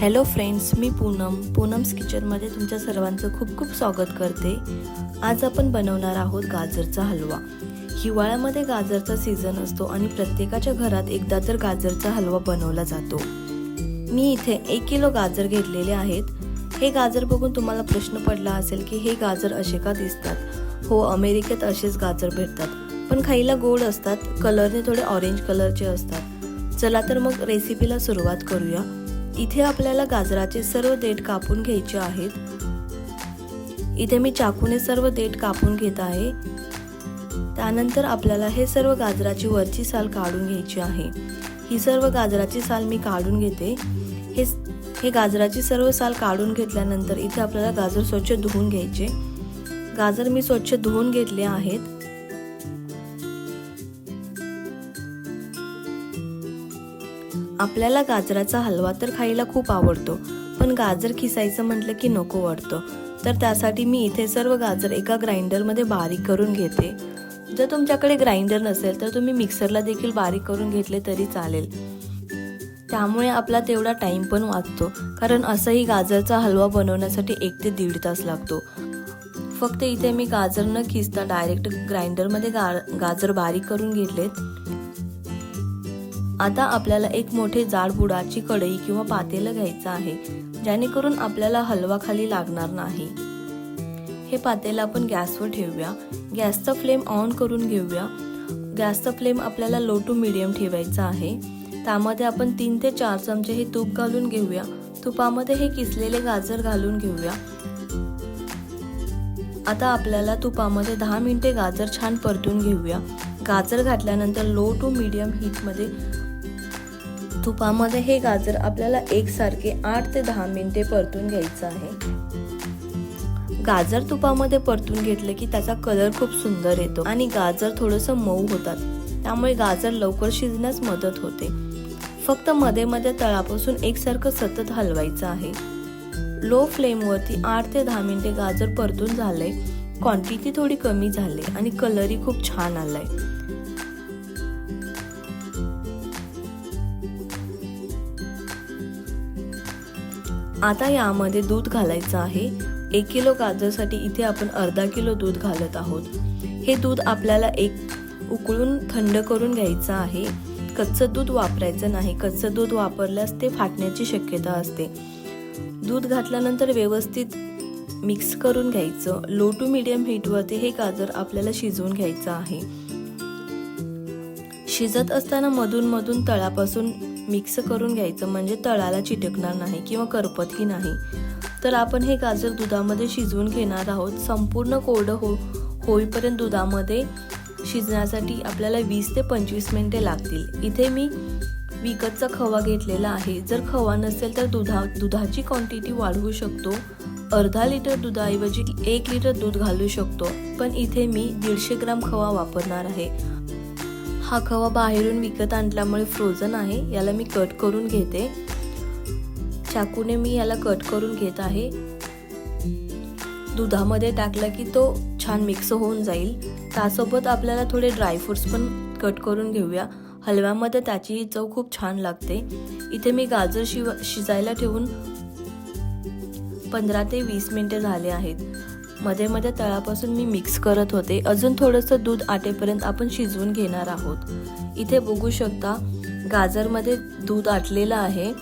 Hello friends मी पूनम. पूनम्स किचनमध्ये तुमच्या सर्वांचं खूप खूप स्वागत करते. आज आपण बनवणार आहोत गाजरचा हलवा. हिवाळ्यामध्ये गाजरचा सीझन असतो आणि प्रत्येकाच्या घरात एकदा तर गाजरचा हलवा बनवला जातो. मी इथे एक किलो गाजर घेतलेले आहेत. हे गाजर बघून तुम्हाला प्रश्न पडला असेल की हे गाजर असे का दिसतात? हो अमेरिकेत असेच गाजर भेटतात. पण खायला गोड असतात. कलरने थोडे ऑरेंज कलरचे असतात. चला तर मग रेसिपीला सुरुवात करूया. इथे आपल्याला गाजराचे सर्व देठ कापून घ्यायचे आहेत. इथे मी चाकूने सर्व देठ कापून घेत आहे. त्यानंतर आपल्याला हे सर्व गाजराची वरची साल काढून घ्यायची आहे. ही सर्व गाजराची साल मी काढून घेते. हे हे गाजराची सर्व साल काढून घेतल्यानंतर इथे आपल्याला गाजर स्वच्छ धुवून घ्यायचे. गाजर मी स्वच्छ धुवून घेतले आहेत. आपल्याला गाजराचा हलवा तर खायला खूप आवडतो पण गाजर खिसायचं म्हटलं की नको वाटतं. तर त्यासाठी मी इथे सर्व गाजर एका ग्राइंडरमध्ये बारीक करून घेते. जर तुमच्याकडे ग्राइंडर नसेल तर तुम्ही मिक्सरला देखील बारीक करून घेतले तरी चालेल. त्यामुळे आपला तेवढा टाइम पण वाचतो कारण असंही गाजरचा हलवा बनवण्यासाठी एक ते दीड तास लागतो. फक्त इथे मी गाजर न खिसता डायरेक्ट ग्राइंडरमध्ये गा गाजर बारीक करून घेतलेत. आता आपल्याला एक मोठे जाड बुडाची कढई किंवा पातेलं घ्यायचं आहे जेणेकरून आपल्याला हलवा खाली लागणार नाही. हे पातेलं आपण गॅसवर ठेवूया. गॅसचा फ्लेम ऑन करून घेऊया. गॅसचा फ्लेम आपल्याला लो टू मिडियम ठेवायचा आहे. त्यामध्ये आपण तीन ते चार चमचे हे तूप घालून घेऊया. तुपामध्ये हे किसलेले गाजर घालून घेऊया. आता आपल्याला तुपामध्ये दहा मिनिटे गाजर छान परतून घेऊया. गाजर घातल्यानंतर लो टू मिडियम हीटमध्ये तुपामध्ये हे गाजर आपल्याला एकसारखे आठ ते दहा मिनिटे परतून घ्यायचं आहे. गाजर तुपामध्ये परतून घेतलं की त्याचा कलर खूप सुंदर येतो आणि गाजर थोडंसं मऊ होतात. त्यामुळे गाजर लवकर शिजण्यास मदत होते. फक्त मध्ये मध्ये तळापासून एकसारखं सतत हलवायचं आहे. लो फ्लेमवरती आठ ते दहा मिनिटे गाजर परतून झालंय. क्वांटिटी थोडी कमी झाली आणि कलरही खूप छान आलाय. आता यामध्ये दूध घालायचं आहे. एक किलो गाजरसाठी इथे आपण अर्धा किलो दूध घालत आहोत. हे दूध आपल्याला एक उकळून थंड करून घ्यायचं आहे. कच्चं दूध वापरायचं नाही. कच्चं दूध वापरल्यास ते फाटण्याची शक्यता असते. दूध घातल्यानंतर व्यवस्थित मिक्स करून घ्यायचं. लो टू मिडियम हीटवरती हे गाजर आपल्याला शिजवून घ्यायचं आहे. शिजत असताना मधून मधून तळापासून मिक्स करून घ्यायचं म्हणजे तळाला चिटकणार नाही किंवा करपतही नाही. तर आपण हे गाजर दुधामध्ये शिजवून घेणार आहोत. संपूर्ण कोरडं हो होईपर्यंत दुधामध्ये शिजण्यासाठी आपल्याला वीस ते पंचवीस मिनिटे लागतील. इथे मी विकतचा खवा घेतलेला आहे. जर खवा नसेल तर दुधा दुधाची क्वांटिटी वाढवू शकतो. अर्धा लिटर दुधाऐवजी एक लिटर दूध घालू शकतो. पण इथे मी दीडशे ग्राम खवा वापरणार आहे. हा खवा बाहेरून विकत आणल्यामुळे फ्रोझन आहे याला मी कट करून घेते. चाकूने मी याला कट करून घेत आहे. दुधामध्ये टाकला की तो छान मिक्स होऊन जाईल. त्यासोबत आपल्याला थोडे ड्रायफ्रुट्स पण कट करून घेऊया. हलव्यामध्ये त्याची चव खूप छान लागते. इथे मी गाजर शिव शिजायला ठेवून पंधरा ते वीस मिनिटे झाले आहेत. मध्ये मध्ये तळापासून मी मिक्स करत होते. अजून थोडंसं दूध आटेपर्यंत आपण शिजवून घेणार आहोत. इथे बघू शकता गाजरमध्ये दूध आटलेलं आहे.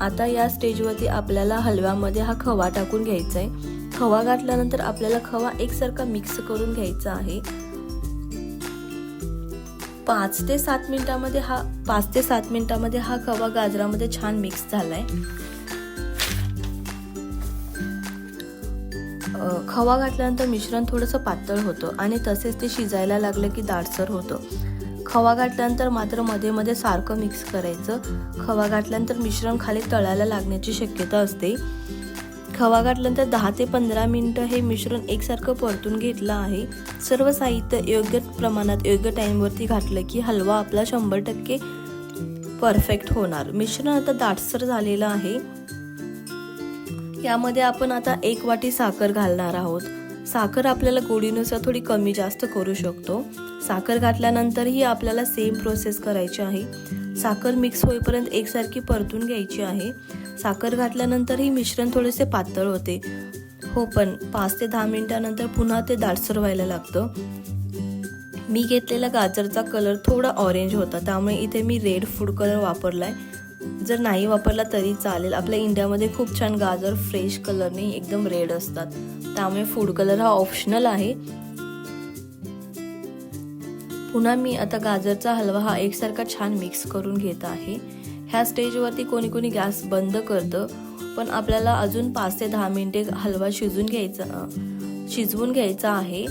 आता या स्टेजवरती आपल्याला हलव्यामध्ये हा खवा टाकून घ्यायचा आहे खवा घातल्यानंतर आपल्याला खवा एकसारखा मिक्स करून घ्यायचा आहे. पाच ते सात मिनिटामध्ये हा पाच ते सात मिनिटामध्ये हा खवा गाजरामध्ये छान मिक्स झालाय. खवा घातल्यानंतर मिश्रण थोडंसं पातळ होतं आणि तसेच ते शिजायला लागलं की दाटसर होतं. खवा घातल्यानंतर मात्रमध्ये मध्ये सारखं मिक्स करायचं. खवा घातल्यानंतर मिश्रण खाली तळायला लागण्याची शक्यता असते. खवा घातल्यानंतर दहा ते पंधरा मिनटं हे मिश्रण एकसारखं परतून घेतलं आहे. सर्व साहित्य योग्य प्रमाणात योग्य टाईमवरती घातलं की हलवा आपला शंभर टक्के परफेक्ट होणार. मिश्रण आता दाटसर झालेलं आहे. यामध्ये आपण आता एक वाटी साखर घालणार आहोत. साखर आपल्याला गोडीनुसार थोडी कमी जास्त करू शकतो. साखर घातल्यानंतरही आपल्याला सेम प्रोसेस करायची आहे. साखर मिक्स होईपर्यंत एकसारखी परतून घ्यायची आहे. साखर घातल्यानंतरही मिश्रण थोडेसे पातळ होते. हो पण पाच ते दहा मिनिटानंतर पुन्हा ते दाटसर व्हायला लागतं. मी घेतलेला गाजरचा कलर थोडा ऑरेंज होता. त्यामुळे इथे मी रेड फूड कलर वापरला आहे जर नाही वापरला तरी चालेल. आपल्या इंडियामध्ये खूप छान गाजर फ्रेश कलरने एकदम रेड असतात. त्यामुळे फूड कलर हा ऑप्शनल आहे. पुन्हा मी आता गाजरचा हलवा हा एकसारखा छान मिक्स करून घेत आहे. ह्या स्टेजवरती कोणी कोणी गॅस बंद करतं पण आपल्याला अजून पाच ते दहा मिनिटे हलवा शिजून घ्यायचा शिजवून घ्यायचा आहे.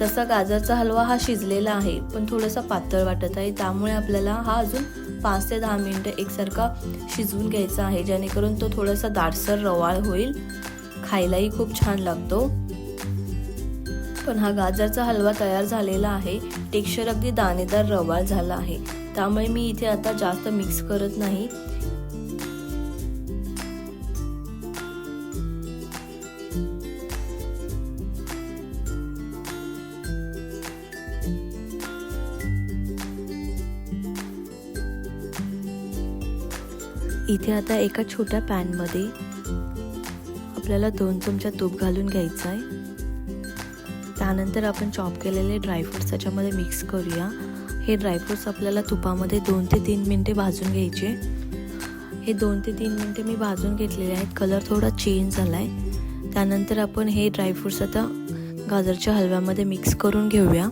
तसा गाजरचा हलवा हा शिजलेला आहे पण थोडासा पातळ वाटत आहे. त्यामुळे आपल्याला हा अजून पाच ते दहा मिनटं एकसारखा शिजवून घ्यायचा आहे जेणेकरून तो थोडासा दाटसर रवाळ होईल. खायलाही खूप छान लागतो. पण हा गाजरचा हलवा तयार झालेला आहे. टेक्स्चर अगदी दाणेदार रवाळ झाला आहे. त्यामुळे मी इथे आता जास्त मिक्स करत नाही. इथे आता एका छोट्या पॅनमध्ये आपल्याला दोन चमचा तूप घालून घ्यायचं आहे. त्यानंतर आपण चॉप केलेले ड्रायफ्रुट्स त्याच्यामध्ये मिक्स करूया. हे ड्रायफ्रुट्स आपल्याला तुपामध्ये दोन ते तीन मिनटे भाजून घ्यायचे. हे दोन ते तीन मिनटे मी भाजून घेतलेले आहेत. कलर थोडा चेंज झाला आहे त्यानंतर आपण हे ड्रायफ्रुट्स आता गाजरच्या हलव्यामध्ये मिक्स करून घेऊया.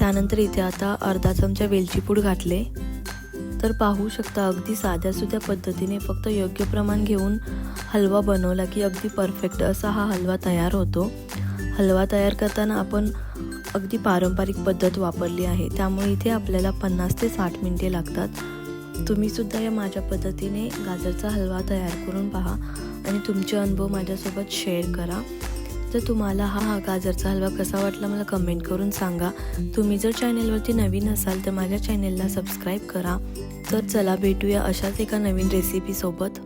त्यानंतर इथे आता अर्धा चमचा वेलचीपूड घातले. तर पाहू शकता अगदी साध्या सुध्या पद्धतीने फक्त योग्य प्रमाण घेऊन हलवा बनवला की अगदी परफेक्ट असा हा हलवा तयार होतो. हलवा तयार करताना आपण अगदी पारंपरिक पद्धत वापरली आहे. त्यामुळे इथे आपल्याला पन्नास ते साठ मिनिटे लागतात. तुम्ही सुद्धा या माझ्या पद्धतीने गाजरचा हलवा तयार करून पहा आणि तुमचे अनुभव माझ्यासोबत शेअर करा. तर तुम्हाला हा हा गाजरचा हलवा कसा वाटला मला कमेंट करून सांगा. तुम्ही जर चॅनेलवरती नवीन असाल तर माझ्या चॅनेलला सबस्क्राईब करा. तर चला भेटूया अशाच एका नवीन रेसिपीसोबत